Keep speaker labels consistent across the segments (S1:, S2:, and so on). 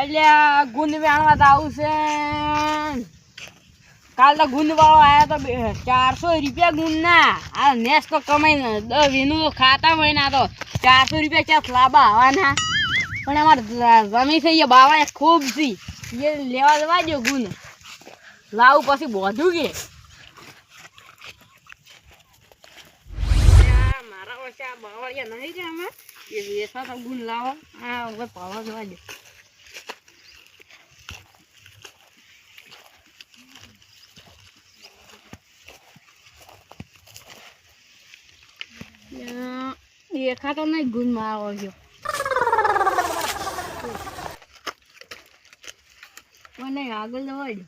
S1: અલ્યા ગુંદ વેણવા તો આવશે કાલ તો ગુંદ વાળો આયા તો ચારસો રૂપિયા ગુંદ આ નેસ તો કમાઈ દસ વીનું ખાતા હોય તો ચારસો રૂપિયા ચાર લાંબા આવવાના? પણ અમારે જમી છે એ ખૂબ સી. એ લેવા દેવા જો ગુંદ લાવું પછી બોધું કે. મારા વચ્ચે આ બાવળિયા નહીં છે આમાં? એ લાવો. આ હવે પાવા જવા દો દેખાતો નહીં ગુંદ મારો છો મને આગળ જવા દો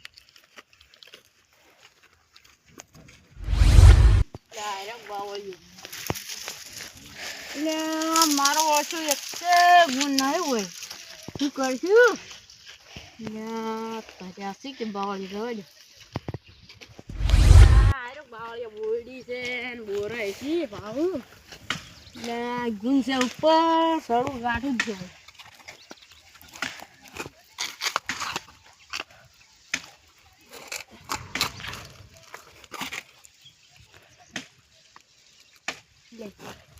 S1: ડાયરેક્ટ બાવળિયું એટલે મારો ઓછો એક ગુણ નહીં હોય શું કરશું પચાસી કે બાવળી જવા દો બાવળિયા બોરડી છે બોરાય છે ભાવ એટલે ગુણ છે ઉપર સડું ગાંઠું જ છે.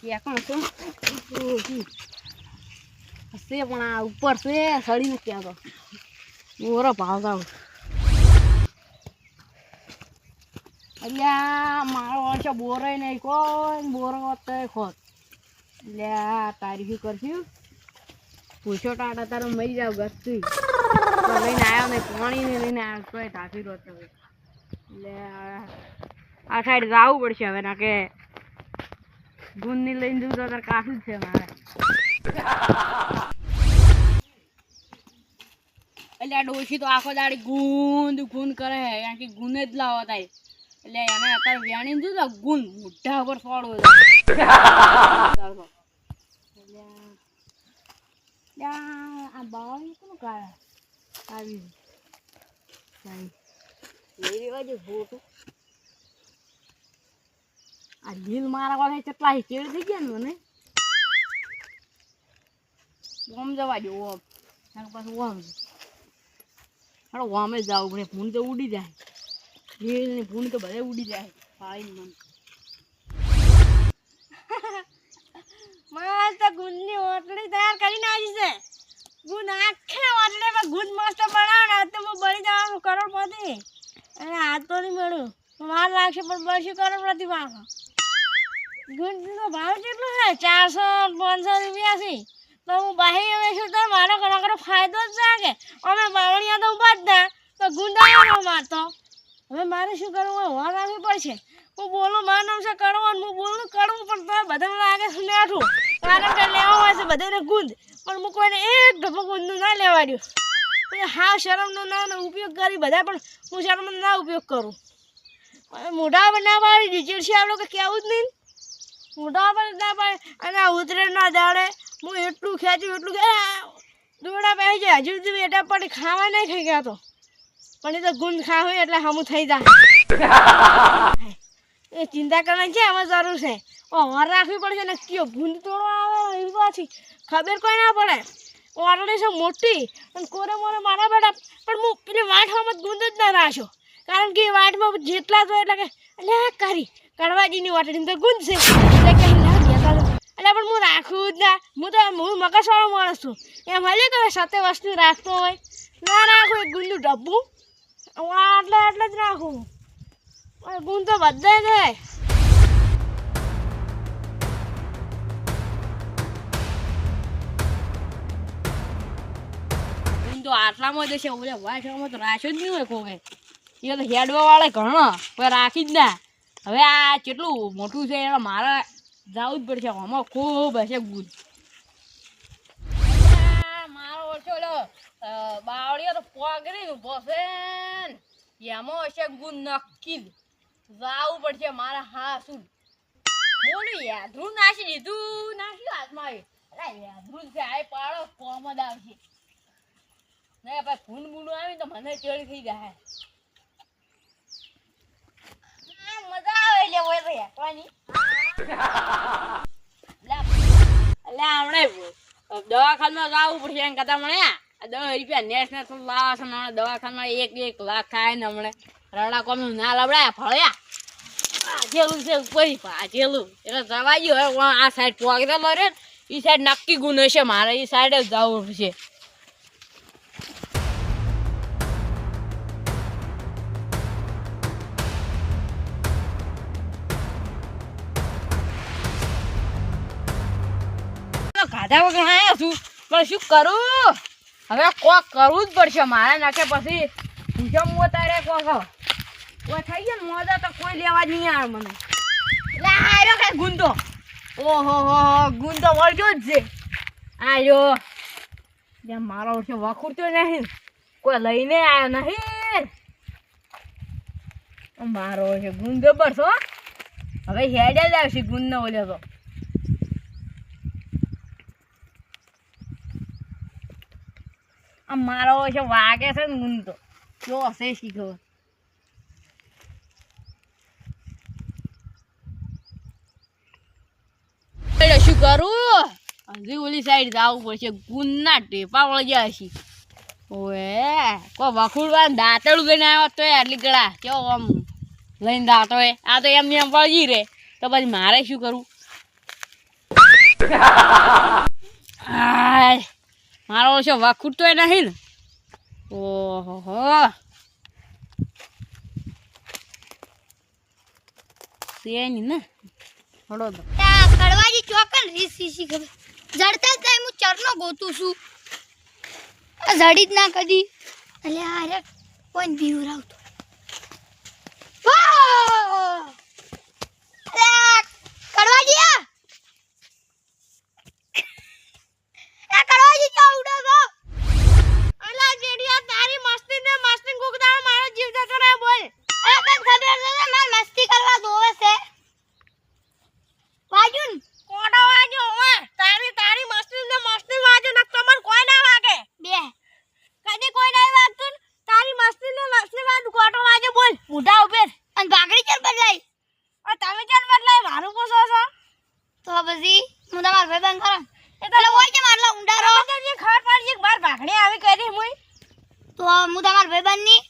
S1: ક્યાં કોણ છે? ઓહી. હશે પણ આ ઉપર છે સડી નથી આવતો બોરો ભાવ ગાવ અલ્યા, મારો વર્ષે બોરો નહીં કોઈ બોરો તો આ તારી શું કરશું? પૂછો ટાટા તારો મરી જાવ ગસ્તી લઈને આવ્યો ને પાણી ને લઈને આવ્યો ટાંકી રહ્યો તો લે, આ સાઈડ જવું પડશે હવે, ના કે ગુંદની લઈને જવું તો તારે કાશું છે મારે. એટલે આ ડોશી તો આખો દાડી ગુંદ ગુંદ કરે છે, કારણ કે ગુંદ જ લાવો થાય એટલે એને અત્યારે વ્યાણી તો ગુંદ મોઢા ઉપર ફોડવો એટલે આ- એટલે આ- આ બાવળી કોનું કાઢે આવી સાઈ. લઈ લેવા દે ફોટો. આ લીલ મારા વાળા કેટલા ચેડ થઈ ગયા ને મને. ઓમ જવા દો ઓમ. એના પાછું ઓમ. હાલો ઓમે જાવ પડે ફૂન તો ઉડી જાય. લીલની ફૂન તો બધે ઉડી જાય. ફાઈન મન.
S2: મસ્ત ગુંદની ઓટલી તૈયાર કરીને આવી છે. ગુંદ આખે ઓટલીમાં ગુંદ મસ્ત બનાવો ને તો હું બળી જવાનું કરોડપતિ. અને હાથ તો નહીં મળ્યું. માર લાગશે પણ બળશું કરોડપતિ પાકો ગુંદનો ભાવ કેટલો છે? ચારસો પાંચસો રૂપિયા છે તો હું બહાર વેચું તો મારો ઘણો ફાયદો જ જાગે. અમે બાવળિયા તો ઊભા જ ના. તો ગુંદા આવ્યો મારતો હવે મારે શું કરવું? હોય હોર રાખવી પડશે. હું બોલું મારું નામ છે કડવું હું બોલું કડવું પણ તો બધાને લાગે છે મેઠું. કારણ કે લેવા હોય છે બધાને ગુંદ. પણ હું કોઈને એક ઢબો ગુંદનું ના લેવા દઉં. હા શરમનો ના ઉપયોગ કરી બધા પણ હું શરમનો ના ઉપયોગ કરું. મોઢા બનાવવા ના પાડી છે આપણે કંઈ કહેવું જ નહીં મોઢા પર ના પાડે. અને ઉતરે ના દાડે હું એટલું ખેંચ્યું એટલું કે દોડા પહેરી જાય. હજુ સુધી બેટા પણ ખાવા નહીં ખાઈ ગયા તો. પણ એ તો ગુંદ ખાવું એટલે હમું થઈ જાય. એ ચિંતા કરવાની છે એમાં જરૂર છે? ઓર રાખવી પડશે ને કયો ગુંદ તોડો આવે એવી પાછી. ખબર કોઈ ના પડે. ઓરડી છે મોટી અને કોરે મોરે મારા બેટા, પણ હું પેલી વાંઠવામાં ગુંદ જ ના રાખ્યો કારણ કે એ વાંઠમાં જેટલા તો એટલે કે એટલે કરી, કડવાજીની વાટડી તો ગુંદ છે. એટલે કે એટલે પણ હું રાખું જ ના. હું તો, હું મગજવાળો માણસ છું. એમ હાલી કે સતે વસ્તુ રાખતો હોય? ના રાખું, એક ગુંદનું ડબ્બું. હું આટલે આટલે જ રાખું. પણ ગુણ તો બધા
S1: જ ના. હવે આ કેટલું મોટું છે એમાં મારે જવું જ પડશે. આમાં ખૂબ હશે ગુદ મારો ઓછો તો પગરી ઊભો એમાં હશે ગુણ નક્કી જવું પડશે મારા હા શું બોલું યાદરું નાશી દીધું નાખ્યું હાથમાં આવી. અરે યાદરું છે, આ પાડો, કોમ જ આવશે. નહીં ભાઈ ફૂન બૂનું આવી તો મને ચડ થઈ જાય. મજા આવે એટલે હોય ભાઈ હેઠવાની એટલે હમણે દસ રૂપિયા નેશનલ લાવવા છે હમણાં એક એક લાખ થાય ને હમણાં. રડા કોમનું ના લવડાયા, ફળ્યા. ભાજેલું છે ઉપર ભાજેલું એટલે જવા ગયો હવે આ સાઈડ પોગેલો રે એ સાઈડ નક્કી ગુનો છે મારે એ સાઈડ જવું છે. ગાધા વગર આયા છું. પણ શું કરું? હવે કોક કરવું જ પડશે. મારે નાખે પછી જમવો તારે કોક. કોઈ થઈ ગયો ને મોદા તો કોઈ લેવા નહીં આવે મને. એટલે આર્યો કઈ ગુંદો. ઓહો, હો ગુંદો વળજો જ છે. આયો. જ્યાં મારો છે, વખુરતો નહીં. કોઈ લઈને આવ્યો નહીં. મારો છે ગુંદો બરસો હવે હેડે જ આવશે ગુંદ ઓલ્યો તો. આ મારો છે, વાગે છે ને ગુંદ. જો હશે શીખો એટલે શું કરું? હજી ઓલી સાઈડ જવું પડશે. ગુંદના ટેપા વળગ્યા છે. ઓએ કો વખુડવા દાંતળું લઈને આવ્યો તો આટલી ગળા. કેવો આમ લઈને દાંતો આ તો એમને એમ વળગી રે તો પછી મારે શું કરવું? મારો છે વખુડતો નહીં ને. ઓહો ને?
S3: થોડો રીસ સીસી ખબર. જડતા જ હું ચરનો ગોતું
S2: તારી મસ્તી ને મસ્તી કુકદાળ મારો જીવ જતો રહે બોલ
S3: અરે તને ખબર છે ને મારે મસ્તી કરવા દોવે છે વાજુન
S2: કોડો વાજો ઓય તારી તારી મસ્તી ને મસ્તી વાજો નક તમાર કોઈ ના વાગે
S3: બે
S2: કદી કોઈ નહીં વાગતું ને તારી મસ્તી ને મસ્તી વાજો કોટો વાજો બોલ મોઢા ઉપર
S3: અને ભાગડી ચર બદલાઈ
S2: આ તમે ચાલ બદલાય મારું પૂછો છો
S3: તો પછી હું તમારા ભાઈ બંધ કરો
S2: એ
S3: એટલે હોય છે મારલા ઊંડા રહો
S2: તો જે ખબર પડી કે બાર ભાગડી આવી કરી મુઈ
S3: તો હું તમારા
S2: ભાઈબંધની?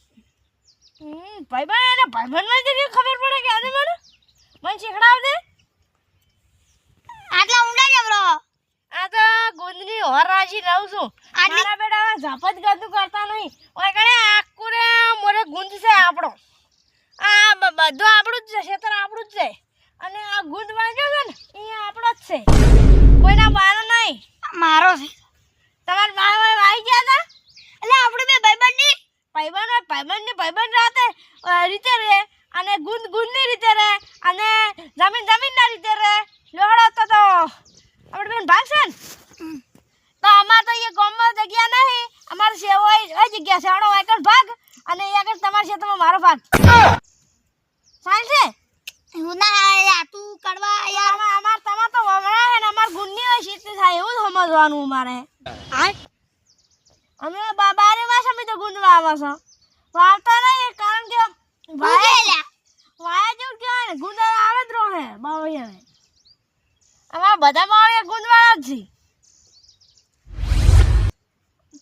S2: ભાઈબંધ એને ભાઈબંધમાં જરી ખબર પડે કે આને મને? મને શીખડાવ દે
S3: આટલા ઊંડા જમ રહો
S2: આ તો ગોંદની હોર રાજી રહું છું. મારા બેટા ઝાપત ગતું કરતા નહીં. ઓય કણે આખું રે મોરે ગુંજ છે આપણો. આ બધું આપણું જ છે ખેતર આપણું જ છે અને આ ગુંદ વાંચ્યો છે ને એ આપણો જ છે કોઈના બાનો નહીં
S3: મારો છે
S2: તમારા ભાઈ ભાઈ વાઈ ગયા હતા
S3: એટલે આપણે બે ભાઈ બંધની
S2: ભાઈબંધ હોય ભાઈબંધ ને ભાઈબંધ રાતે અ, રીતે રહે અને ગુંદ ગુંદની રીતે રહે અને જમીન જમીનના રીતે રહે લોહડો તો તો આપણે બેન ભાગશે ને તો અમાર તો એ ગામમાં જગ્યા નહીં અમારે સેવો આડો એકર ભાગ અને એ આગળ તમારા ક્ષેત્રમાં મારો ભાગ. છે?
S3: હું ના યાર તું કડવા યાર
S2: અમાર તમાર તો વગડા અને અમાર ગુંદની હોય શીત થાય એવું સમજવાનું
S3: મારે
S2: અમે રે માં અમે તો ગુંદવા વાવા છો. વાવતા નહીં કારણ કે
S3: ઉગેલા
S2: વાયા જેવું કહેવાય ને ગુંદ આવે જ રહે બાવળિયાને. અમારા બધા માળે ગુંદવાળા જ છે.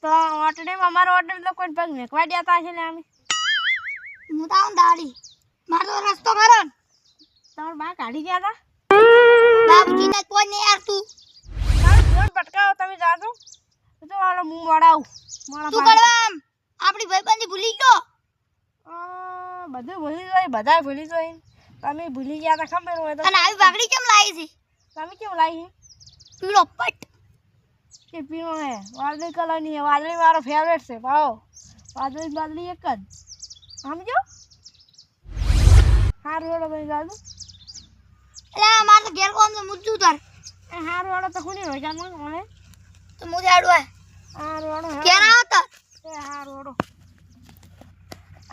S2: તો ઓટડીમાં અમારો ઓટડી તો કોઈ પગ મેકવા દેતા છે ને અમે.
S3: હું તો આવું દાડી. મારો રસ્તો મારો
S2: તમાર બા કાઢી ગયા હતા
S3: બાપજી ને કોઈ નહીં યાર તું.
S2: તારું ફોન પટકાવો તમે જાજો. તો હાલો હું મોડાવું મોડા
S3: તું. કડવા આમ. આપણી ભાઈબંધી ભૂલી ગયો.
S2: બધું ભૂલી જાય બધા ભૂલી જાય તમે ભૂલી ગયા હતા ખબર હોય તો
S3: અને આવી ભાગડી કેમ લાવી છે?
S2: તમે કેમ લાવી?
S3: પીળો પટ.
S2: કે પીણો હે? વાદળી કલરની હે. વાદળી મારો ફેવરેટ છે. ભાવ વાદળી વાદળી એક જ. સમજો? હારું વાળો ભાઈ દાદુ
S3: એટલે મારે તો ઘેર કોમ તો તાર.
S2: હારું વાળો તો ખૂની હોય? જાનું મને
S3: તો હું હે.
S2: હારું વાળો
S3: ઘેર આવો તો.
S2: એ હારું વાળો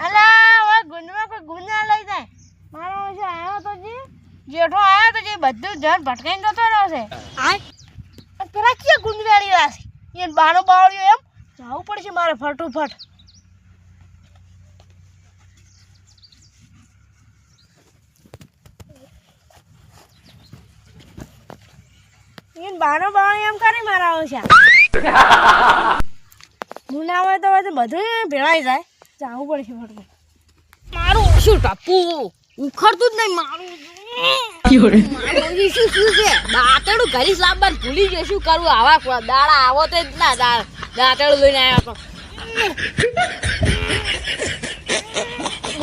S2: અલા હવે ગુંદમાં કોઈ ના લઈ જાય. મારો છે આવ્યો તો જી. જેઠો આવ્યો તો જે. બધું જન ભટકાઈને જતો રહ્યો છે. આ પેલા કે ગુંદ રાશી રહ્યા છે એ બાનો બાવળ્યો એમ? જવું પડશે મારે ફટોફટ. એ બાનો બાવળ્યો એમ કરી મારા છે? ને બધું ભેળાઈ જાય. જાવું પડશે ફટકો
S1: મારું શું ટપુ ઉખડતું જ નહીં, મારું. શું શું છે દાંતડું ઘરી સાંભળ ભૂલી ગયો શું કરવું આવા દાડા આવો તો જ ના દાંતડું લઈને આવ્યો તો.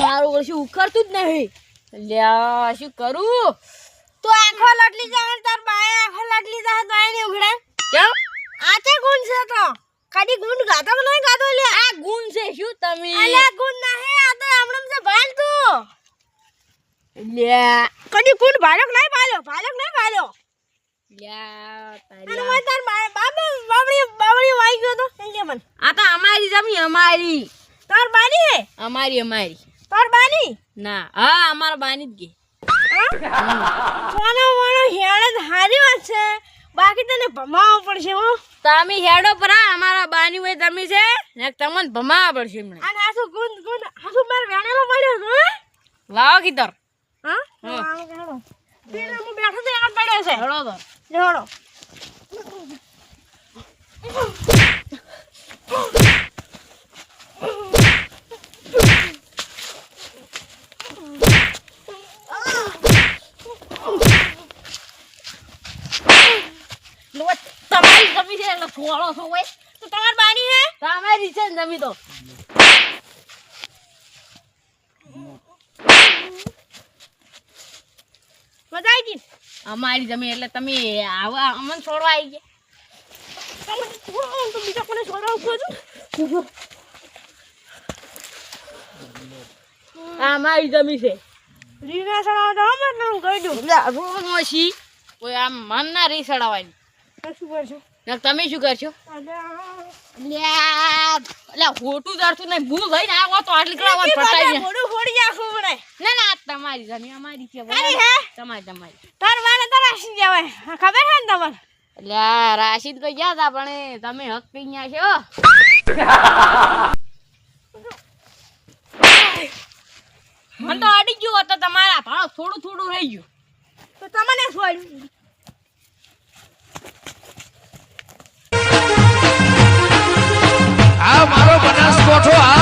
S1: મારું ઓછું ઉખડતું જ નહીં. લ્યા શું કરું?
S2: તો આંખો લટલી જાય તાર બાય આંખો લટલી જાય બાય ને ઉઘડે.
S1: કેમ?
S2: આચે ગુણ છે તો. ખાલી ગુણ ગાતો કે નહીં ગાતો? લે
S1: આ ગુણ છે શું તમે?
S2: અલ્યા ગુણ નહીં આ તો હમણાં છે ભાલ તું
S1: લ્યા
S2: કદી ગુણ ભાલક નહીં પાલ્યો ભાલક નહીં પાલ્યો
S1: લ્યા તારી
S2: તાર બાબે બાબડી બાબડી વાઈ ગયો તો. કે મને.
S1: આ તો અમારી જમી અમારી.
S2: તાર બાની હે?
S1: અમારી અમારી.
S2: તાર બાની?
S1: ના હા અમારા બાની જ ગઈ.
S2: સોનો મોનો હેડે તો હારી વાત છે. બાકી તને ભમાવો પડશે હો.
S1: તમે હેડો પર અમારા બાની હોય તમે છે ને તમને ભમાવા પડશે
S2: આસુ આસુ માર વેણેલો પડ્યો
S1: લાવો કીધર.
S2: હા?
S1: હા.
S2: હેડો પેલા હું બેઠો તો યાદ પડ્યો છે.
S1: હેડો તો.
S2: લેવડો
S1: તમારી જમી છે એટલે છોડો છો
S2: તો તમાર બાની હે?
S1: તમારી છે જમી તો
S2: મજા આવી ગઈ
S1: અમારી જમીન એટલે તમે આવા અમને છોડવા આવી ગયા.
S2: તો બીજા કોને છોડવા ઊભો છું
S1: આ અમારી જમી છે.
S2: રીના સડાવ તો હમ હું કહી દઉં.
S1: રોજ કોઈ આમ મન ના રહી
S2: શું કરશું?
S1: તમે શું કરશો? ખોટું જરતું નહીં હું લઈને આવો તો આટલી કરાવવા ફટાઈ
S2: મોઢું ફોડી પડે
S1: ના ના આ તમારી જમી અમારી છે તમારી તમારી.
S2: તાર વાને તાર આસી જવાય ખબર છે ને તમને?
S1: લ્યા રાશિદ તો ગયા હતા પણ તમે હક પી ગયા છો. મને તો અડી ગયું હતો તમારા ભાવ થોડું થોડું રહી ગયું.
S2: તો તમને છોડ્યું આ મારો બનાસકોઠો આ